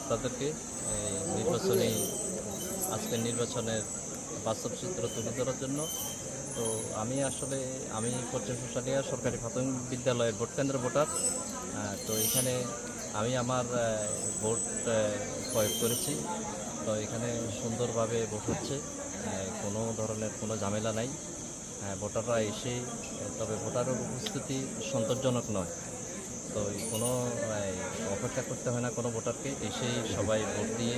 আপনাদেরকে এই নির্বাচনী আজকের নির্বাচনের বাস্তব চিত্র তুলে ধরার জন্য। তো আমি আসলে, আমি পশ্চিম শুশালিয়া সরকারি প্রাথমিক বিদ্যালয়ের ভোট কেন্দ্র ভোটার। তো এখানে আমি আমার ভোট প্রয়োগ করেছি। তো এখানে সুন্দরভাবে ভোট হচ্ছে। কোনো ধরনের কোনো ঝামেলা নাই। ভোটাররা এসে, তবে ভোটারের উপস্থিতি সন্তোষজনক নয়। তো কোনো অপেক্ষা করতে হয় না কোনো ভোটারকে এসেই সবাই ভোট দিয়ে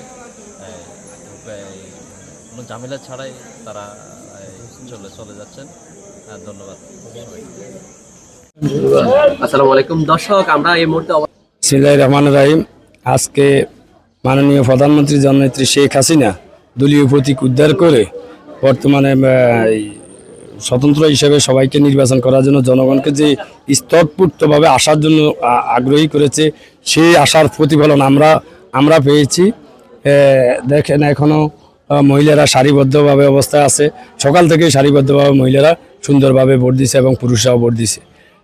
কোনো ঝামেলা ছাড়াই তারা চলে চলে যাচ্ছেন। ধন্যবাদ। আসসালামু আলাইকুম। দর্শক আমরা এই মুহূর্তে বিসমিল্লাহির রহমান রাহিম। আজকে মাননীয় প্রধানমন্ত্রী জননেত্রী শেখ হাসিনা দলীয় প্রতীক উদ্ধার করে বর্তমানে আহ, স্বতন্ত্র হিসেবে সবাইকে নির্বাচন করার জন্য জনগণকে যে স্তরপূর্তভাবে আসার জন্য আগ্রহী করেছে সেই আশার প্রতিফলন আমরা আমরা পেয়েছি। দেখেন এখনও মহিলারা সারিবদ্ধভাবে অবস্থায় আছে। সকাল থেকে সারিবদ্ধভাবে মহিলারা সুন্দরভাবে ভোট দিছে এবং পুরুষরাও ভোট দিছে।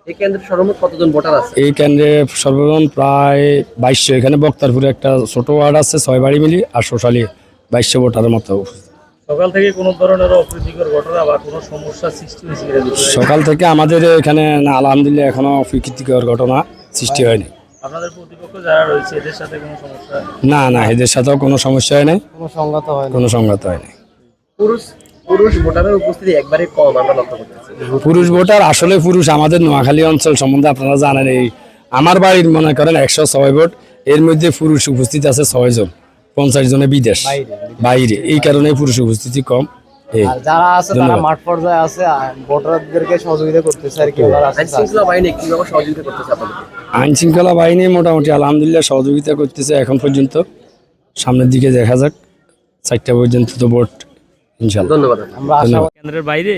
এই কেন্দ্রে সর্বমোট কতজন ভোটার আছে? এই কেন্দ্রে সর্বজন প্রায় বাইশশো। এখানে বক্তারপুরে একটা ছোট ওয়ার্ড আছে ছয় বাড়ি মিলি আর সোশালি বাইশশো ভোটারের মতো সকাল থেকে কোনো ধরনের অপ্রীতিকর ঘটনা বা কোনো সমস্যার সৃষ্টি হয়েছে সকাল থেকে আমাদের এখানে না আলহামদুলিল্লাহ এখনও প্রীতিকর ঘটনা সৃষ্টি হয়নি। আপনাদের প্রতিপক্ষ যারা রয়েছে এদের সাথে কোনো সমস্যা না? না এদের সাথেও কোনো সমস্যা হয় নাই। কোনো সংঘাত হয় নাই। পুরুষ পুরুষ ভোটারের উপস্থিতি একবারে কম আমরা লক্ষ্য করতেছি। পুরুষ ভোটার আসলে পুরুষ আমাদের নোয়াখালী অঞ্চল সম্বন্ধে আপনারা জানেন এই আমার বাড়ির মনে করেন একশো ছয় ভোট এর মধ্যে পুরুষ উপস্থিত আছে ছয় জন পঞ্চাশ জনে বিদেশ। বাইরে এই কারণে পুরুষ উপস্থিতি কম। আর যারা আছে তারা ধন্যবাদ। মাঠ পর্যায়ে আছে ভোটারদেরকে সহযোগিতা করতেছে আর কি আইন শৃঙ্খলা বাহিনী কীভাবে সহযোগিতা করতেছে আপনাদের? আইন শৃঙ্খলা বাহিনী মোটামুটি আলহামদুলিল্লাহ সহযোগিতা করতেছে এখন পর্যন্ত। সামনের দিকে দেখা যাক চারটা পর্যন্ত তো ভোট ইনশাল্লাহ ধন্যবাদ। আমরা কেন্দ্রের বাইরে?